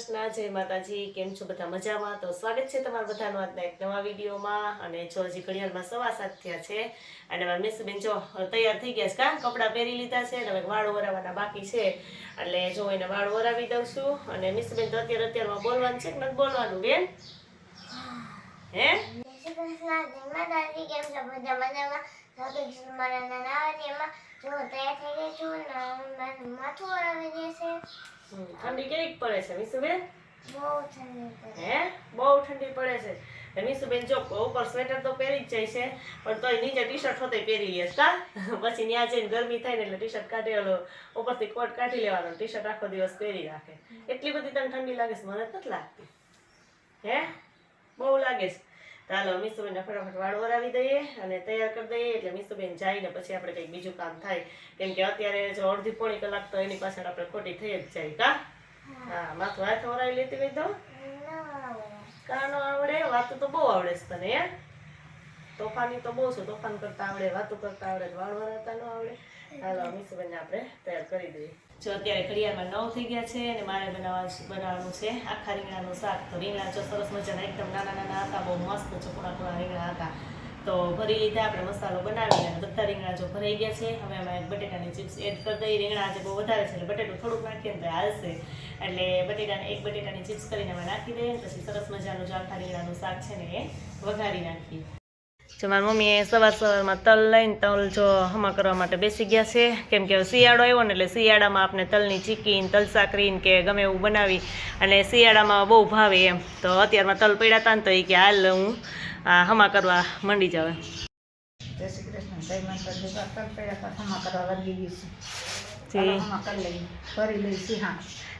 કૃષ્ણ, જય માતાજી, કેમ છો બધા મજામાં? તો સ્વાગત છે તમારા બધાનું આજના એક નવા વિડીયોમાં. અને જો હજી ઘડિયાળમાં સવા સાત થયા છે, અને મારા મિસબેન જો તૈયાર થઈ ગયા છે, કાં? કપડાં પહેરી લીધા છે, અને વાળ વરાવવાના બાકી છે. એટલે જો એને વાળ વરાવી દઉં છું, અને મિસબેન તો અત્યારે અત્યારમાં બોલવાનું છે કે નથી બોલવાનું, બેન? હે? શ્રી કૃષ્ણ જય માતાજી કેમ છો બધા મજામાં સાથે મારા નાના વાડીમાં જો તૈયાર થઈ ગઈ છું ને માથું વળાવી દેશે હમ, ઠંડી કેવી પડે છે મિસુબેન બહુ ઠંડી પડે હે? બહુ ઠંડી પડે છે. અને મિસુબેન જો ઉપર સ્વેટર તો પહેરી જ જાય છે પણ તોય નીચે ટી શર્ટ હોતે પહેરી લે કા? પછી ત્યાં જઈને ગરમી થાય ને એટલે ટી શર્ટ કાઢી ઓલો ઉપરથી કોટ કાઢી લેવાનો ટી શર્ટ આખો દિવસ પહેરી રાખે. એટલી બધી તને ઠંડી લાગે છે મને નથી લાગતી. હે? બહુ લાગે છે. ચાલો મીસુબેનને ફટાફટ વાળ ઓરાવી દઈએ અને તૈયાર કરી દઈએ એટલે મીસુબેન જાય ને પછી આપણે કંઈક બીજું કામ થાય. કેમ કે અત્યારે જો અડધી પોણી કલાક તો એની પાછળ આપણે ખોટી થઈ જ જાય કા? હા માથું હાથ વરાવી લેતી હોય તો? ના આવડે. કાનો આવડે? વાત તો બહુ આવડે છે તને હે? તોફાની તો બહુ છે, તોફાન કરતા આવડે, વાતો કરતા આવડે વાળ વરાતા ન આવડે. હાલો મીસુબેનને આપણે તૈયાર કરી દઈએ. જો અત્યારે ઘડિયાળમાં નવ થઈ ગયા છે અને મારે બનાવવા બનાવવાનું છે. આખા રીંગણાનું શાક. તો રીંગણા જો સરસ મજાના એકદમ નાના નાના હતા, બહુ મસ્ત ચોપડા થોડા રીંગણા હતા. તો ભરી લીધા, આપણે મસાલો બનાવી અને બધા રીંગણા જો ભરાઈ ગયા છે. હવે એમાં બટેટાની ચિપ્સ એડ કરી દઈએ. રીંગણા આજે બહુ વધારે છે, એટલે બટેટું થોડુંક નાખીએ ને તો હાલશે. એટલે બટેટાને એક બટેટાની ચિપ્સ કરીને એમાં નાખી દઈએ પછી સરસ મજાનું જો આખા રીંગણાનું શાક છે ને એ વઘારી નાખીએ. જો મારી મમ્મીએ સવાર સવારમાં તલ લઈને તલ જો હમા કરવા માટે બેસી ગયા છે. કેમ કે શિયાળો આવ્યો ને એટલે શિયાળામાં આપણે તલની ચીકી ને તલ સાકરીને કે ગમે એવું બનાવી અને શિયાળામાં બહુ ભાવે એમ. તો અત્યારમાં તલ પડ્યા હતા ને તો એ કે હાલ હું આ હમા કરવા મંડી જાવ જય શ્રી કૃષ્ણ. જય માતાજી તલ પડ્યા હતા કરવા લાગી ગઈ છે. જી. કરી લઈએ. કરી લઈ સિંહા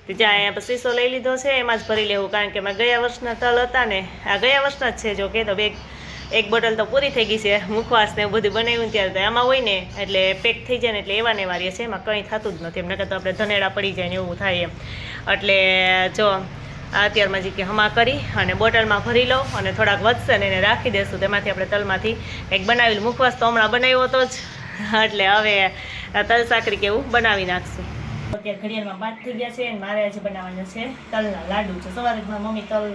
તો જ્યાં અહીંયા પછી શીશો લઈ લીધો છે એમાં જ ભરી લેવું. કારણ કે મેં ગયા વર્ષના તલ હતા ને આ ગયા વર્ષના જ છે જો કે તો એક એક બોટલ તો પૂરી થઈ ગઈ છે, મુખવાસ ને એવું બધું બનાવ્યું ત્યારે તો એમાં હોય ને, એટલે પેક થઈ જાય ને એટલે એવા ને એવા છે, એમાં કંઈ થતું જ નથી, એમ નકર તો આપણે ધનેડા પડી જાય ને એવું થાય એમ. એટલે જો, અત્યારમાં જે કે હમા કરી અને બોટલમાં ભરી લો અને થોડાક વધશે ને એને રાખી દેશું, તેમાંથી આપણે તલમાંથી એક બનાવેલું. મુખવાસ તો હમણાં બનાવ્યો હતો જ, એટલે હવે તલ સાકરી કેવું બનાવી નાખશું. અત્યારે ઘડિયાળમાં પાંચ થઈ ગયા છે અને મારે આજે બનાવવાના છે તલના લાડુ. છે સવારે જ મમ્મી તલ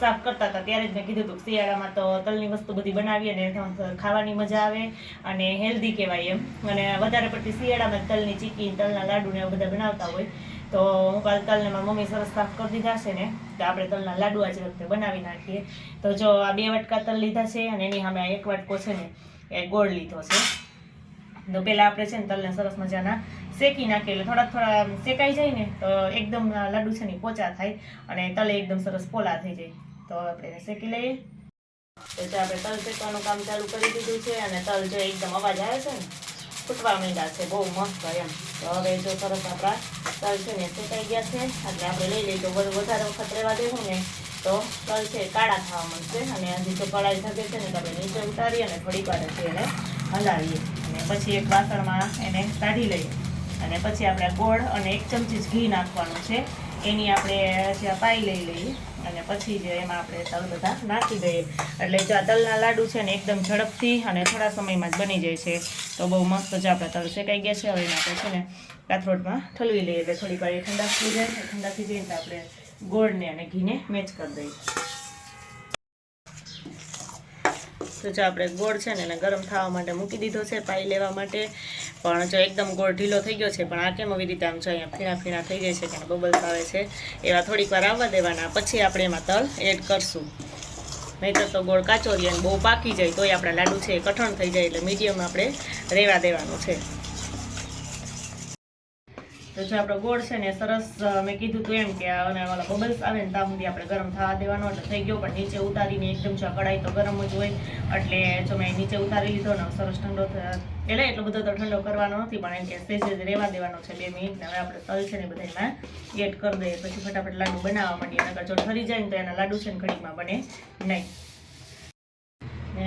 સાફ કરતા હતા, ત્યારે જ મેં કીધું હતું શિયાળામાં તો તલની વસ્તુ બધી બનાવીએ ને ખાવાની મજા આવે અને હેલ્ધી કહેવાય એમ. અને વધારે પડતી શિયાળામાં તલની ચીકી તલના લાડુ ને બધા બનાવતા હોય. તો હું કાલ તલને મારી મમ્મી સરસ સાફ કરી દીધા છે ને, તો આપણે તલના લાડુ આજે વખતે બનાવી નાખીએ. તો જો આ બે વટકા તલ લીધા છે અને એની સામે એક વાટકો છે ને, એ ગોળ લીધો છે. તો પહેલાં આપણે છે ને તલને સરસ મજાના શેકી નાખીએ. એટલે થોડા થોડા શેકાઈ જાય ને તો એકદમ લાડુ છે ને પોચા થાય અને તલે એકદમ સરસ પોલા થઈ જાય. તો આપણે શેકી લઈએ. જો આપણે તલ શેકવાનું કામ ચાલુ કરી દીધું છે અને તલ જો એકદમ અવાજ આવે છે ને, ફૂટવા માંડ્યા છે, બહુ મસ્ત એમ. તો હવે જો સરસ આપણા તલ છે ને શેકાઈ ગયા છે, એટલે આપણે લઈ લઈએ. તો વધુ વધારે વખત રહેવા દેવું ને તો તલ છે કાળા થવા મળશે અને હજી જો કળાઈ થશે છે ને તો આપણે નીચે ઉતારીએ અને થોડીક વાર છે એને હલાવીએ. અને પછી એક વાસણમાં એને કાઢી લઈએ. અને પછી આપણે ગોળ અને એક ચમચી ઘી નાખવાનું છે. એની આપણે જે પાઈ લઈ લઈએ. અને પછી જે એમાં આપણે તલ બધા નાખી દઈએ. એટલે જો આ તલના લાડુ છે ને એકદમ ઝડપથી અને થોડા સમયમાં જ બની જાય છે. તો બહુ મસ્ત જો આપણે તલ શેકાઈ ગયા છે. હવે એને આપણે છે ને કાથરોટમાં ઠલવી લઈએ. એટલે થોડીક વાર એ ઠંડા થઈ જાય. ઠંડા થઈ તો આપણે ગોળને અને ઘીને મેચ કરી દઈએ. તો જો આપણે ગોળ છે ને એને ગરમ થવા માટે મૂકી દીધો છે, પાઈ લેવા માટે. પણ જો એકદમ ગોળ ઢીલો થઈ ગયો છે, પણ આ કેમ આવી રીતે આમ જો અહીંયા ફીણા ફીણા થઈ જાય છે કે બબલ્સ આવે છે, એવા થોડીક વાર આવવા દેવાના, પછી આપણે એમાં તલ એડ કરશું. નહીંતર તો ગોળ કાચો અને બહુ પાકી જાય, તોય આપણા લાડુ છે એ કઠણ થઈ જાય, એટલે મીડિયમ આપણે રહેવા દેવાનું છે. તો જો આપણો ગોળ છે ને સરસ મેં કીધું હતું એમ કે અને વાળા બબલ્સ આવે ને ત્યાં સુધી આપણે ગરમ થવા દેવાનો એટલે થઈ ગયો. પણ નીચે ઉતારીને એકદમ જો આ કઢાઈ તો ગરમ જ હોય. એટલે જો મેં નીચે ઉતારી લીધો ને સરસ ઠંડો એટલે એટલો બધો તો ઠંડો કરવાનો નથી, પણ એમ કે સેજ જ રહેવા દેવાનો છે બે મિનિટ ને હવે આપણે તલ છે ને બધા એમાં એડ કરી દઈએ. પછી ફટાફટ લાડુ બનાવવા માંડીએ. નકર જો ઠરી જાય ને તો એના લાડુ છે ને ઘડીમાં બને નહીં.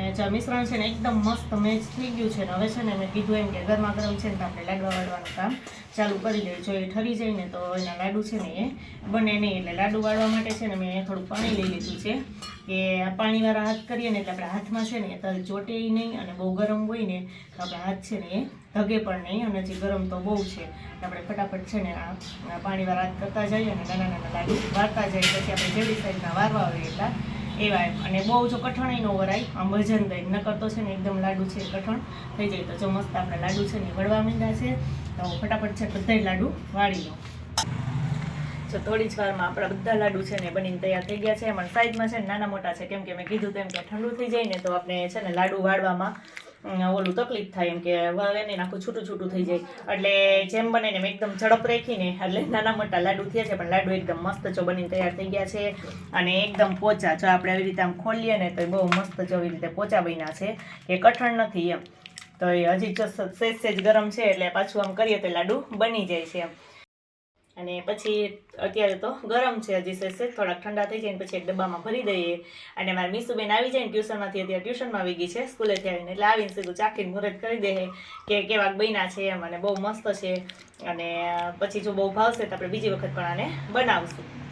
ને જો મિશ્રણ છે ને એકદમ મસ્ત મેચ થઈ ગયું છે ને હવે છે ને મેં કીધું એમ કે ગરમા ગરમ છે ને તો આપણે લાડવા વાળવાનું કામ ચાલુ કરી દઈએ જો એ ઠરી જાય ને તો એના લાડુ છે ને એ બને નહીં. એટલે લાડુ વાળવા માટે છે ને મેં થોડું પાણી લઈ લીધું છે. કે પાણીવાળા હાથ કરીએ ને એટલે આપણા હાથમાં છે ને એ તલ ચોટે નહીં અને બહુ ગરમ હોય ને તો આપણા હાથ છે ને એ ધગે પણ નહીં. અને હજી ગરમ તો બહુ છે. આપણે ફટાફટ છે ને આ પાણીવાળા હાથ રાત કરતા જઈએ અને નાના નાના લાડુ વાળતા જઈએ. પછી આપણે જેવી સાઈડના વારવા હોય એટલા. એવા એમ અને બહુ જો કઠણ ન વરાય, આમ વજન દઈ. નકર તો છે ને એકદમ લાડુ છે કઠણ થઈ જાય. તો જો મસ્ત આપણે લાડુ છે ને વળવા માંડ્યા છે. તો ફટાફટ છે બધાય લાડુ વાળી લો. જો થોડી જ વારમાં આપણા બધા લાડુ છે ને બનીને તૈયાર થઈ ગયા છે. એમાં સાઈઝમાં છે નાના મોટા છે. કેમ કે મેં કીધું તેમ કે ઠંડુ થઈ જાય ને તો આપણે છે ને લાડુ વાળવામાં ઓલું તકલીફ થાય એમ કે વળે આખું છૂટું છૂટું થઈ જાય. એટલે જેમ બને એમ એકદમ ઝડપ રાખીને, એટલે નાના મોટા લાડુ થયા છે, પણ લાડુ એકદમ મસ્ત જો બનીને તૈયાર થઈ ગયા છે અને એકદમ પોચા. જો આપણે આવી રીતે આમ ખોલીએ ને તો બહુ મસ્ત જો એવી રીતે પોચા બન્યા છે, કે કઠણ નથી એમ. તો એ હજી જો સેજ સેજ ગરમ છે, એટલે પાછું આમ કરીએ તો લાડુ બની જાય છે એમ. અને પછી અત્યારે તો ગરમ છે, હજી સેજ થોડાક ઠંડા થઈ જાય પછી એક ડબ્બામાં ભરી દઈએ. અને મારી મીસુબેન આવી જાય ને ટ્યુશનમાંથી, અત્યારે ટ્યુશનમાં આવી ગઈ છે સ્કૂલેથી આવીને. એટલે આવીને સીધું ચાખીને મુહૂર્ત કરી દે કે કેવાક બન્યા છે એમ અને બહુ મસ્ત છે. અને પછી જો બહુ ભાવશે તો આપણે બીજી વખત પણ આને બનાવશું.